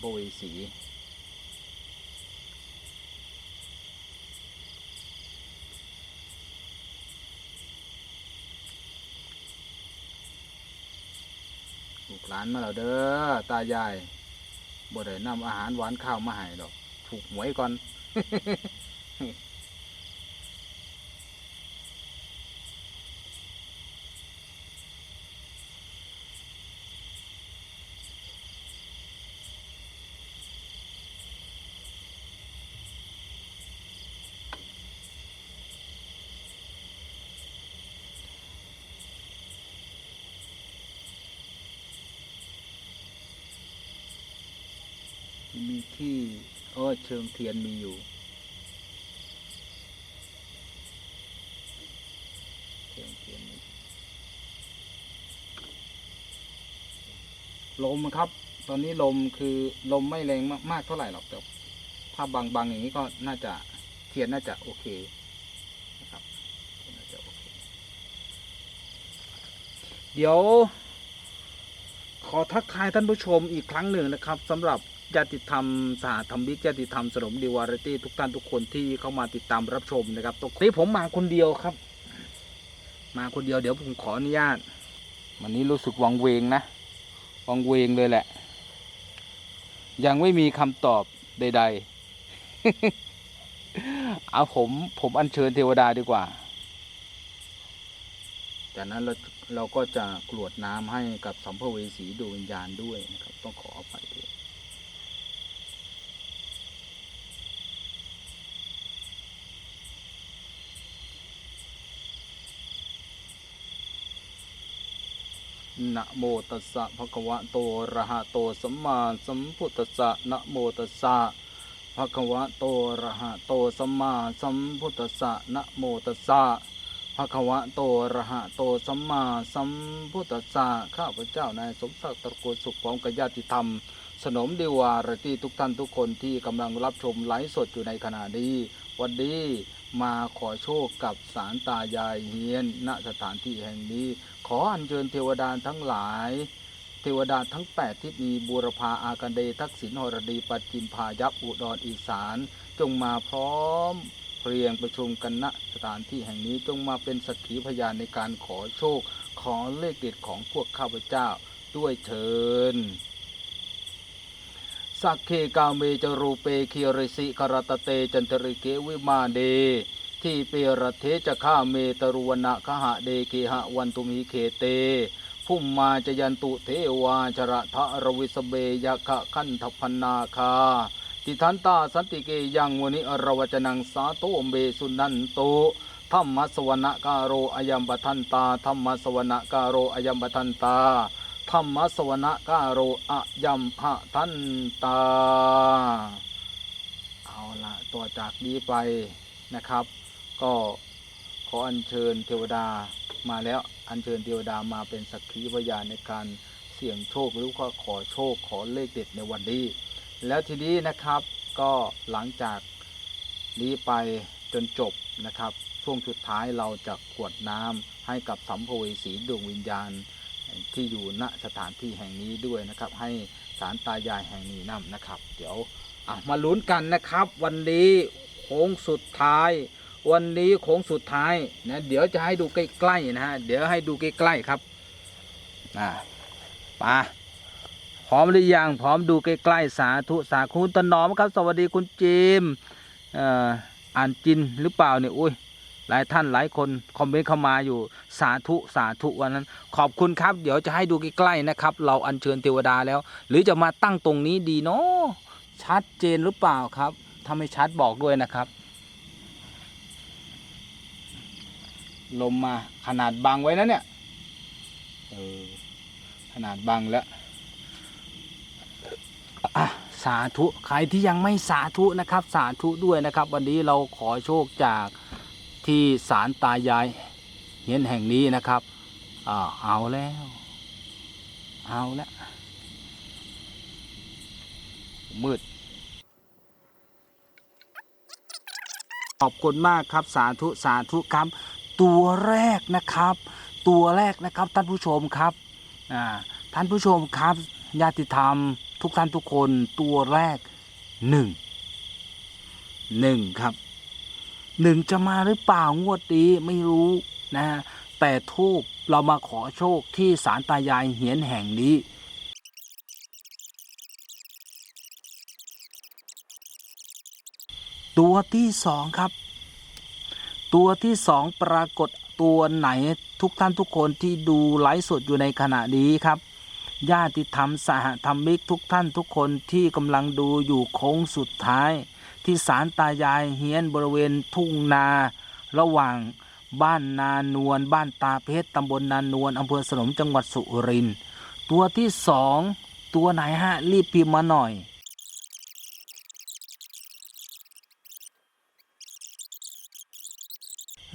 ภเวสี ลูกหลานมาแล้วเด้อ ตายายบ่ได้นำอาหารหวานข้าวมาให้ดอก ถูกหวยก่อน มีที่เออเชิงเทียนมีอยู่ เชิงเทียนลมครับ ตอนนี้ลมคือลมไม่แรงมากเท่าไหร่หรอกแต่ถ้าบางบางอย่างนี้ก็น่าจะเทียนน่าจะโอเคนะครับน่าจะโอเค เดี๋ยว ขอทักทายท่านผู้ชมอีกครั้งหนึ่งนะครับสำหรับ ญาติธรรมสหธรรมิกญาติธรรมสนมดีวารตี้ทุกท่านทุกคนที่เข้ามาติดตามรับชมนะครับตรงนี้ผมมาคนเดียวครับ มาคนเดียวเดี๋ยวผมขออนุญาต วันนี้รู้สึกวังเวงนะวังเวงเลยแหละ ยังไม่มีคำตอบใด ๆ เอาผมผมอัญเชิญเทวดาดีกว่า จากนั้นเราเราก็จะกรวดน้ำให้กับสัมภเวสีดวงวิญญาณด้วยนะครับ ต้องขออภัยด้วย นะโมตัสสะภะคะวะโตอะระหะโตสัมมาสัมพุทธัสสะนะโมตัสสะภะคะวะโตอะระหะโตสัมมาสัมพุทธัสสะนะโมตัสสะภะคะวะโตอะระหะโตสัมมาสัมพุทธัสสะข้าพเจ้านายสมศักดิ์ตระกูลสุขพร้อมกับญาติธรรม สนมดีวารตีทุกท่านทุกคนที่กำลังรับชมไลฟ์สดอยู่ในขณะนี้ วันนี้มาขอโชคกับสารตายายเฮียน ณสถานที่แห่งนี้ ขออัญเชิญเทวดาทั้งหลาย เทวดาทั้งแปดที่มีบูรพาอากันเดทักษิณหรดีปัจจิมพายัพอุดรอีสาน จงมาพร้อมเพรียงประชุมกันณสถานที่แห่งนี้จงมาเป็นสักขีพยานในการขอโชค ขอเลขเด็ดของพวกข้าพเจ้าด้วยเถิน สักเคกาเมจรูเปคีริสิกรตเตจันทริเกวิมาเด ที่เปรเทจะข้าเมตรุวนะคหะเดเคหะวันตุมีเคเต พุ่มมาจยันตุเทวาจระทะรวิสเบยะคะคันทพนาคาทิทันตาสันติเกยังวนิอรวจนังสาโตเมสุนันโตธรรมสวนะกาโรอยัมปทันตาธรรมสวนะกาโรอยัมปทันตา ธรรมสวนกาโรอยัมพะทันตา เอาละต่อจากนี้ไปนะครับ ก็ขออัญเชิญเทวดามาแล้วอัญเชิญเทวดามาเป็นสักขีพยานในการเสี่ยงโชคหรือว่าขอโชคขอเลขเด็ดในวันนี้ แล้วทีนี้นะครับก็หลังจากนี้ไปจนจบนะครับ ช่วงสุดท้ายเราจะกรวดน้ำให้กับสัมภเวสีดวงวิญญาณ ที่อยู่ณสถานที่แห่งนี้ด้วยนะครับ ให้สารตายายแห่งนี้นำนะครับ เดี๋ยวมาลุ้นกันนะครับ วันนี้โค้งสุดท้าย วันนี้โค้งสุดท้ายนะเดี๋ยวจะให้ดูใกล้ๆนะฮะเดี๋ยวให้ดูใกล้ๆครับอ่าปาพร้อมหรือยังพร้อมดูใกล้ๆสาธุสาคุณตนอมครับ สวัสดีคุณจิมอ่ออ่านจินหรือเปล่าเนี่ยอุ้ย หลายท่านหลายคนคอมเมนต์เข้ามาอยู่สาธุสาธุวันนั้น ขอบคุณครับ เดี๋ยวจะให้ดูใกล้ๆนะครับ เราอัญเชิญเทวดาแล้ว หรือจะมาตั้งตรงนี้ดีเนาะชัดเจนหรือเปล่าครับถ้าไม่ชัดบอกด้วยนะครับ ลมมาขนาดบังไว้นะเนี่ยเออขนาดบังแล้วสาธุ ใครที่ยังไม่สาธุนะครับ สาธุด้วยนะครับ วันนี้เราขอโชคจาก ที่ศาลตายายเฮียนแห่งนี้นะครับอ่าเอาแล้ว เอาแล้วมืด ขอบคุณมากครับสาธุสาธุครับ ตัวแรกนะครับ ตัวแรกนะครับท่านผู้ชมครับท่านผู้ชมครับญาติธรรมทุกท่านทุกคนตัวแรกหนึ่งหนึ่งครับ หนึ่งจะมาหรือเปล่างวดนี้ไม่รู้นะฮะแต่ทูบเรามาขอโชคที่ศาลตายายเหียนแห่งนี้ตัวที่สองครับ ตัวที่สองปรากฏตัวไหนทุกท่านทุกคนที่ดูไลฟ์สดอยู่ในขณะนี้ครับ ญาติธรรมสหธรรมิกทุกท่านทุกคนที่กำลังดูอยู่โค้งสุดท้าย ที่ศาลตายายเฮียนบริเวณทุ่งนา ระหว่างบ้านนานวลบ้านตาเพชรตำบลนานวลอำเภอสนมจังหวัดสุรินทร์ตัวที่สองตัวไหนฮะรีบพิมพ์มาหน่อย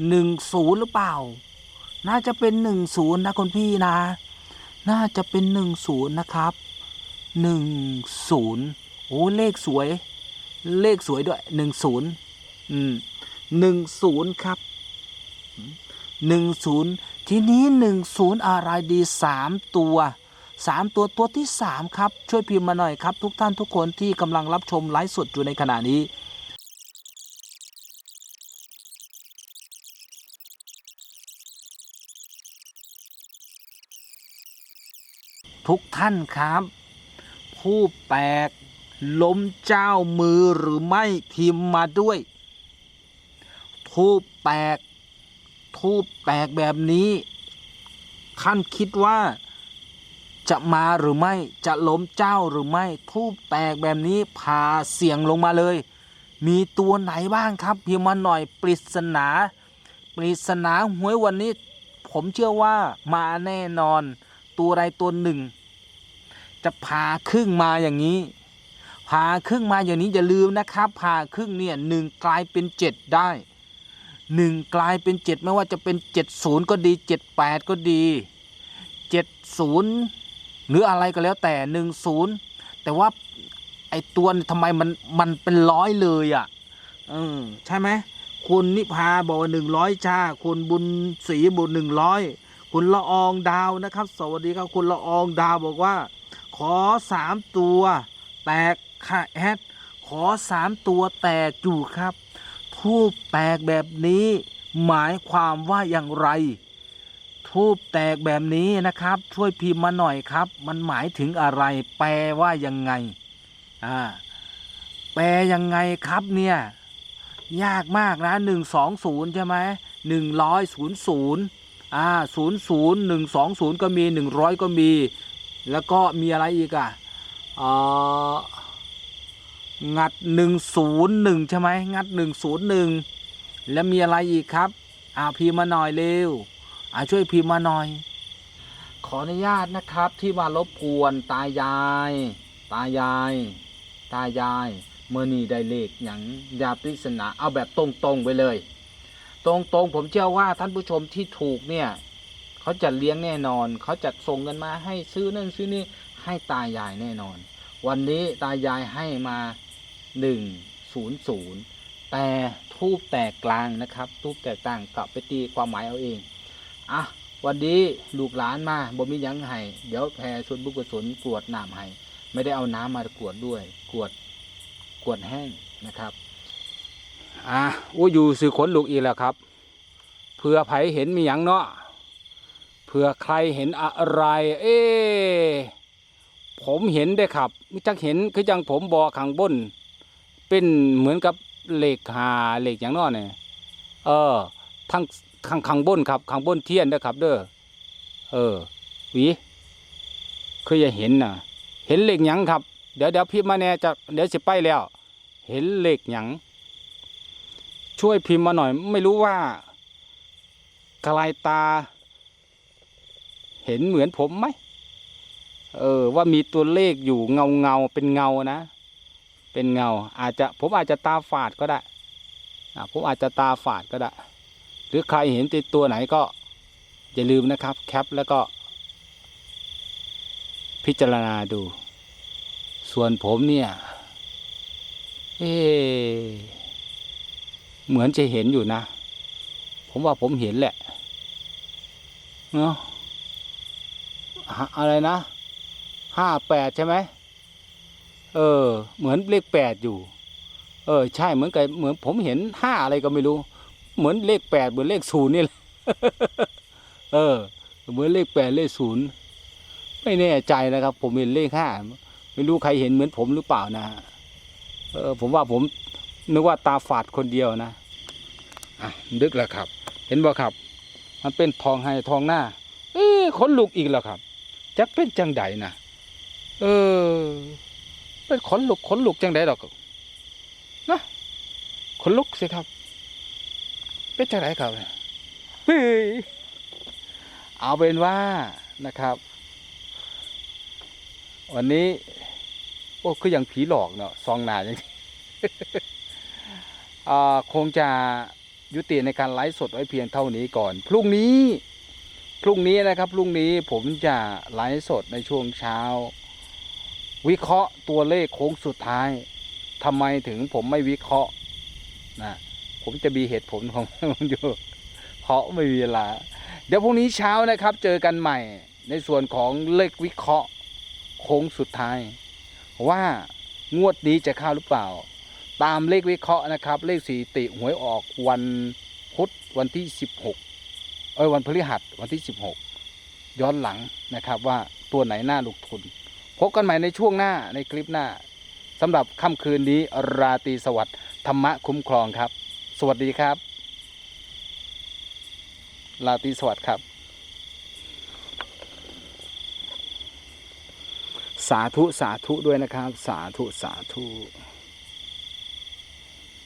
หนึ่งศูนย์หรือเปล่า น่าจะเป็นหนึ่งศูนย์นะคุณพี่นะ น่าจะเป็นหนึ่งศูนย์นะครับหนึ่งศูนย์โอ้เลขสวย เลขสวยด้วยหนึ่งศูนย์อืมหนึ่งศูนย์ครับหนึ่งศูนย์ทีนี้หนึ่งศูนย์อะไรดีสามตัวสามตัวตัวที่สามครับ ช่วยพิมพ์มาหน่อยครับ ทุกท่านทุกคนที่กำลังรับชมไลฟ์สดอยู่ในขณะนี้ทุกท่านครับ ผู้แปลก ล้มเจ้ามือหรือไม่พิมพ์มาด้วย ทูบแตก ทูบแตกแบบนี้ท่านคิดว่าจะมาหรือไม่จะล้มเจ้าหรือไม่ ทูบแตกแบบนี้พาเสียงลงมาเลย มีตัวไหนบ้างครับพิมพ์มาหน่อยปริศนาปริศนาหวยวันนี้ ผมเชื่อว่ามาแน่นอน ตัวใดตัวหนึ่ง จะพาครึ่งมาอย่างนี้ พาครึ่งมาอย่างนี้อย่าลืมนะครับพาครึ่งเนี่ยหนึ่งกลายเป็นเจ็ดได้หนึ่งกลายเป็นเจ็ดไม่ว่าจะเป็นเจ็ดศูนย์ก็ดีเจ็ดแปดก็ดีเจ็ดศูนย์หรืออะไรก็แล้วแต่หนึ่งศูนย์แต่ว่าไอตัวทำไมมันมันเป็นร้อยเลยอะเออใช่ไหมคุณนิพาบอกหนึ่งร้อยชาคุณบุญศรีบุญหนึ่งร้อยคุณละอองดาวนะครับ สวัสดีครับคุณละอองดาวบอกว่า ขอสามตัว แตก ค่ะแอด ขอสามตัวแตกอยู่ครับ ทูบแตกแบบนี้หมายความว่าอย่างไร ทูบแตกแบบนี้นะครับ ช่วยพิมพ์มาหน่อยครับ มันหมายถึงอะไร แปลว่ายังไงอ่าแปลยังไงครับเนี่ยยากมากนะหนึ่งสองศูนย์ใช่ไหมหนึ่งร้อยศูนย์ศูนย์อ่าศูนย์ศูนย์หนึ่งสองศูนย์ก็มีหนึ่งร้อยก็มี แล้วก็มีอะไรอีกอะเอ่อ งัดหนึ่งศูนย์หนึ่งใช่ไหมงัดหนึ่งศูนย์หนึ่งแล้วมีอะไรอีกครับอ่าพิมพ์มาหน่อยเร็วอ่าช่วยพิมพ์มาหน่อย ขออนุญาตนะครับที่มารบกวนตายาย ตายาย ตายายเมื่อนี่ได้เลขอย่างยาปริศนาเอาแบบตรงๆไปเลย ตรงๆผมเชื่อว่าท่านผู้ชมที่ถูกเนี่ยเขาจะเลี้ยงแน่นอน เขาจะส่งเงินมาให้ซื้อนั่นซื้อนี่ให้ตายายแน่นอน วันนี้ตายายให้มา หนึ่งศูนย์ศูนย์แต่ทูบแตกกลางนะครับ ทูบแตกต่างกลับไปตีความหมายเอาเอง อะ วันนี้ลูกหลานมาบ่มีหยังให้เดี๋ยวแพรส่วนบุกุศลกวดน้ำให้ไม่ได้เอาน้ำมากวดด้วยกวดกวดแห้งนะครับ อะอู้อยู่สื่อขนลูกอีแล้วครับเพื่อไผเห็นมีหยังเนาะเผื่อใครเห็นอะไร เอ๊ผมเห็นได้ครับมิจักเห็นคือจังผมบอข้างบน เป็นเหมือนกับเหล็กหาเหล็กอย่างนอเนี่ยเออทั้งข้างข้างบนครับข้างบนเทียนนะครับ เด้อเออวีเคยจะเห็นนะเห็นเหล็กหยังครับ เดี๋ยวเดี๋ยวพิมพ์มาแน่จะเดี๋ยวสิไปแล้ว เห็นเหล็กหยังช่วยพิมพ์มาหน่อย ไม่รู้ว่าใครตา เห็นเหมือนผมไหมเออว่ามีตัวเลขอยู่เงาเงาเป็นเงานะ เป็นเงาอาจจะผมอาจจะตาฝาดก็ได้ผมอาจจะตาฝาดก็ได้ หรือใครเห็นติดตัวไหนก็อย่าลืมนะครับแคปแล้วก็ พิจารณาดู ส่วนผมเนี่ยเอ๊เหมือนจะเห็นอยู่นะ ผมว่าผมเห็นแหละเนาะอะไรนะห้าแปดใช่ไหม เออ เหมือนเลขแปดอยู่ เออ ใช่เหมือนกับเหมือนผมเห็นห้าอะไรก็ไม่รู้ เหมือนเลขแปดเหมือนเลขศูนย์นี่แหละเออ เหมือนเลขแปดเลขศูนย์ไม่แน่ใจนะครับ ผมเห็นเลขห้าไม่รู้ใครเห็นเหมือนผมหรือเปล่านะเออ ผมว่าผมนึกว่าตาฝาดคนเดียวนะอะดึกแล้วครับ เห็นบ่ครับ มันเป็นทองให้ทองหน้า เอ้ขนลุกอีกแล้วครับ จักเป็นจังใดนะเออ เป็นขนลุกขนลุกจังใดดอกนะขนลุกสิครับ เป็นจังไดครับเฮ้ยเอาเป็นว่านะครับ วันนี้ โอ้คืออย่างผีหลอกเนาะซองหนาอย่างนี้คงจะยุติในการไลฟ์สดไว้เพียงเท่านี้ก่อน พรุ่งนี้ พรุ่งนี้นะครับ พรุ่งนี้ผมจะไลฟ์สดในช่วงเช้า วิเคราะห์ตัวเลขโค้งสุดท้ายทำไมถึงผมไม่วิเคราะห์นะผมจะมีเหตุผลของผมอยู่เพราะไม่มีเวลา เดี๋ยวพรุ่งนี้เช้านะครับ เจอกันใหม่ ในส่วนของเลขวิเคราะห์โค้งสุดท้าย ว่างวดนี้จะเข้าหรือเปล่า ตามเลขวิเคราะห์นะครับ เลขสีติหวยออกวันพุธวันที่ 16 เอ้ยวันพฤหัสวันที่ 16 ย้อนหลังนะครับว่าตัวไหนน่าลงทุน พบกันใหม่ในช่วงหน้าในคลิปหน้าสำหรับค่ำคืนนี้ราตรีสวัสดิ์ธรรมะคุ้มครองครับ สวัสดีครับ ราตรีสวัสดิ์ครับ สาธุสาธุด้วยนะครับ สาธุสาธุ